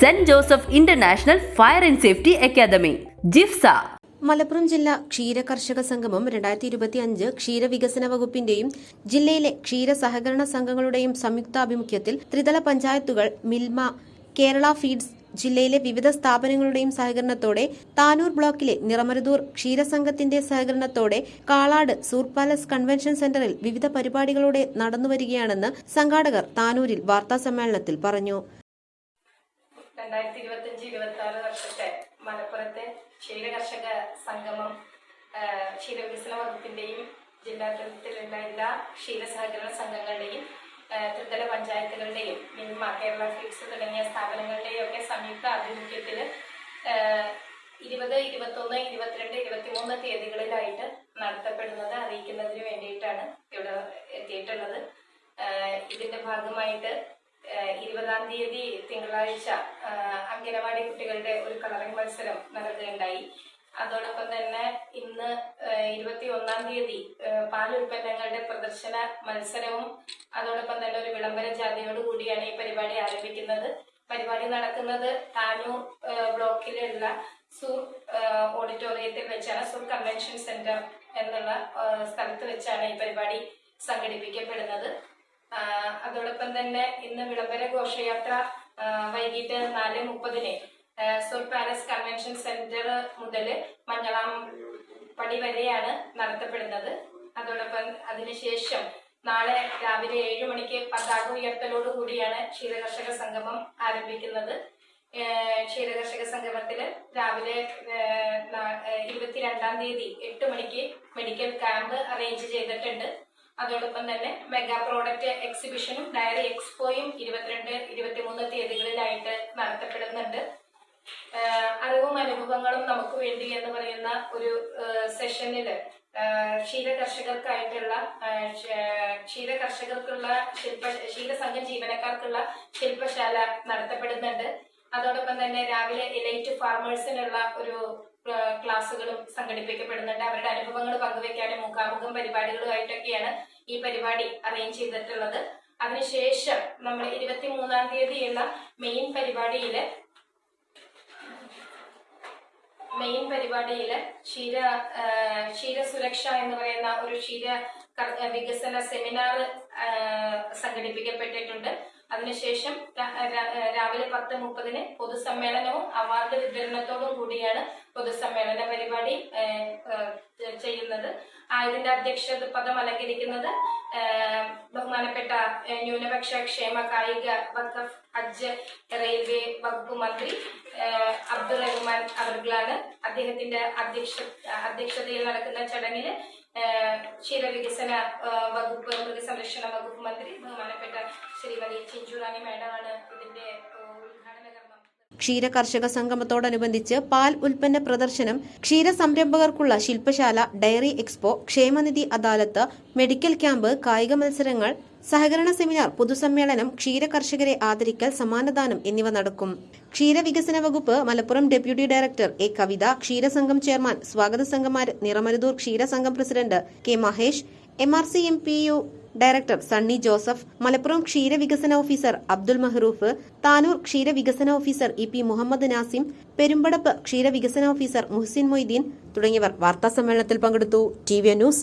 Saint Joseph international fire and safety academy JIFSA. Malappuram ജില്ലാ ക്ഷീര കർഷക സംഗമം രണ്ടായിരത്തി ഇരുപത്തി അഞ്ച് ക്ഷീരവികസന വകുപ്പിന്റെയും ജില്ലയിലെ ക്ഷീര സഹകരണ സംഘങ്ങളുടെയും സംയുക്താഭിമുഖ്യത്തിൽ ത്രിതല പഞ്ചായത്തുകൾ മിൽമ കേരള ഫീഡ്സ് ജില്ലയിലെ വിവിധ സ്ഥാപനങ്ങളുടെയും സഹകരണത്തോടെ താനൂർ ബ്ലോക്കിലെ നിറമരുതൂർ ക്ഷീരസംഘത്തിന്റെ സഹകരണത്തോടെ കാളാട് സൂർ പാലസ് കൺവെൻഷൻ സെന്ററിൽ വിവിധ പരിപാടികളോടെ നടന്നുവരികയാണെന്ന് സംഘാടകർ താനൂരിൽ വാർത്താസമ്മേളനത്തിൽ പറഞ്ഞു. രണ്ടായിരത്തി ഇരുപത്തഞ്ച് ഇരുപത്തി ആറ് വർഷത്തെ മലപ്പുറത്തെ ക്ഷീര കർഷക സംഗമം ക്ഷീരവികസന വകുപ്പിന്റെയും ജില്ലാ തലത്തിലുള്ള എല്ലാ ക്ഷീര സഹകരണ സംഘങ്ങളുടെയും ത്രിതല പഞ്ചായത്തുകളുടെയും മിൽമ കേരള ഫീഡ്സ് തുടങ്ങിയ സ്ഥാപനങ്ങളുടെയും ഒക്കെ സംയുക്ത ആഭിമുഖ്യത്തിൽ ഇരുപത് ഇരുപത്തൊന്ന് ഇരുപത്തിരണ്ട് ഇരുപത്തിമൂന്ന് തീയതികളിലായിട്ട് നടത്തപ്പെടുന്നത് അറിയിക്കുന്നതിന് വേണ്ടിയിട്ടാണ് ഇവിടെ എത്തിയിട്ടുള്ളത്. ഇതിന്റെ ഭാഗമായിട്ട് ഇരുപതാം തീയതി തിങ്കളാഴ്ച അംഗനവാടി കുട്ടികളുടെ ഒരു കളറിംഗ് മത്സരം നടക്കുകയുണ്ടായി. അതോടൊപ്പം തന്നെ ഇന്ന് ഇരുപത്തി ഒന്നാം തീയതി പാലുൽപ്പന്നങ്ങളുടെ പ്രദർശന മത്സരവും അതോടൊപ്പം തന്നെ ഒരു വിളംബര ജാഥയോട് കൂടിയാണ് ഈ പരിപാടി ആരംഭിക്കുന്നത്. പരിപാടി നടക്കുന്നത് താനൂർ ബ്ലോക്കിലുള്ള സൂർ ഓഡിറ്റോറിയത്തിൽ വെച്ചാണ് സൂർ കൺവെൻഷൻ സെന്റർ എന്നുള്ള സ്ഥലത്ത് വെച്ചാണ് ഈ പരിപാടി സംഘടിപ്പിക്കപ്പെടുന്നത്. അതോടൊപ്പം തന്നെ ഇന്ന് വിളംബര ഘോഷയാത്ര വൈകിട്ട് നാല് മുപ്പതിന് സുർ പാലസ് കൺവെൻഷൻ സെന്റർ മുതൽ മഞ്ഞളാം പടി വരെയാണ് നടത്തപ്പെടുന്നത്. അതോടൊപ്പം അതിനുശേഷം നാളെ രാവിലെ ഏഴ് മണിക്ക് പതാക ഉയർത്തലോടുകൂടിയാണ് ക്ഷീരകർഷക സംഗമം ആരംഭിക്കുന്നത്. ക്ഷീരകർഷക സംഗമത്തിൽ രാവിലെ ഇരുപത്തിരണ്ടാം തീയതി എട്ട് മണിക്ക് മെഡിക്കൽ ക്യാമ്പ് അറേഞ്ച് ചെയ്തിട്ടുണ്ട്. അതോടൊപ്പം തന്നെ മെഗാ പ്രോഡക്റ്റ് എക്സിബിഷനും ഡയറി എക്സ്പോയും ഇരുപത്തിരണ്ട് ഇരുപത്തിമൂന്ന് തീയതികളിലായിട്ട് നടത്തപ്പെടുന്നുണ്ട്. അറിവും അനുഭവങ്ങളും നമുക്ക് വേണ്ടി എന്ന് പറയുന്ന ഒരു സെഷനിൽ ക്ഷീര കർഷകർക്കായിട്ടുള്ള ക്ഷീര കർഷകർക്കുള്ള ശില്പ ക്ഷീരസംഘം ജീവനക്കാർക്കുള്ള ശില്പശാല നടത്തപ്പെടുന്നുണ്ട്. അതോടൊപ്പം തന്നെ രാവിലെ എലൈറ്റ് ഫാർമേഴ്സിനുള്ള ഒരു ക്ലാസ്സുകളും സംഘടിപ്പിക്കപ്പെടുന്നുണ്ട്. അവരുടെ അനുഭവങ്ങൾ പങ്കുവെക്കാനും മുഖാമുഖം പരിപാടികളുമായിട്ടൊക്കെയാണ് ഈ പരിപാടി അറേഞ്ച് ചെയ്തിട്ടുള്ളത്. അതിനുശേഷം നമ്മൾ ഇരുപത്തി മൂന്നാം തീയതിയുള്ള മെയിൻ പരിപാടിയിൽ മെയിൻ പരിപാടിയിൽ ക്ഷീര ക്ഷീരസുരക്ഷ ക്ഷീര സുരക്ഷ എന്ന് പറയുന്ന ഒരു ക്ഷീര വികസന സെമിനാർ സംഘടിപ്പിക്കപ്പെട്ടിട്ടുണ്ട്. അതിനുശേഷം രാവിലെ പത്ത് മുപ്പതിന് പൊതുസമ്മേളനവും അവാർഡ് വിതരണത്തോടും കൂടിയാണ് പൊതുസമ്മേളന പരിപാടി ചെയ്യുന്നത്. ആയതിന്റെ ഇതിന്റെ അധ്യക്ഷ പദം അലങ്കരിക്കുന്നത് ബഹുമാനപ്പെട്ട ന്യൂനപക്ഷ ക്ഷേമ കായിക വഖഫ് അജ് റെയിൽവേ വകുപ്പ് മന്ത്രി അബ്ദുൾ റഹ്മാൻ അദ്ദേഹത്തിന്റെ അധ്യക്ഷ അധ്യക്ഷതയിൽ നടക്കുന്ന ചടങ്ങിൽ ആ, ക്ഷീരവികസന വകുപ്പ് മൃഗസംരക്ഷണ വകുപ്പ് മന്ത്രി ബഹുമാനപ്പെട്ട ശ്രീമതി ചിഞ്ചുറാണി മാഡമാണ് ഇതിന്റെ കർമ്മം. ക്ഷീര കർഷക സംഗമത്തോടനുബന്ധിച്ച് പാൽ ഉൽപ്പന്ന പ്രദർശനം ക്ഷീര സംരംഭകർക്കുള്ള ശില്പശാല ഡയറി എക്സ്പോ ക്ഷേമനിധി അദാലത്ത് മെഡിക്കൽ ക്യാമ്പ് കായിക മത്സരങ്ങൾ സഹകരണ സെമിനാർ പൊതുസമ്മേളനം ക്ഷീര കർഷകരെ ആദരിക്കൽ സമ്മാനദാനം എന്നിവ നടക്കും. ക്ഷീരവികസന വകുപ്പ് Malappuram deputy director A Kavitha ക്ഷീരസംഘം chairman സ്വാഗത സംഘമാർ Niramaruthur ക്ഷീരസംഘം president K Mahesh M R C M P U director Sunny Joseph Malappuram ക്ഷീരവികസന ഓഫീസർ അബ്ദുൽ മഹ്റൂഫ് താനൂർ ക്ഷീരവികസന officer E P Muhammad Nasim Perumpadappu ക്ഷീരവികസന ഓഫീസർ മുഹ്സിൻ മൊയ്തീൻ തുടങ്ങിയവർ വാർത്താസമ്മേളനത്തിൽ പങ്കെടുത്തു. T V news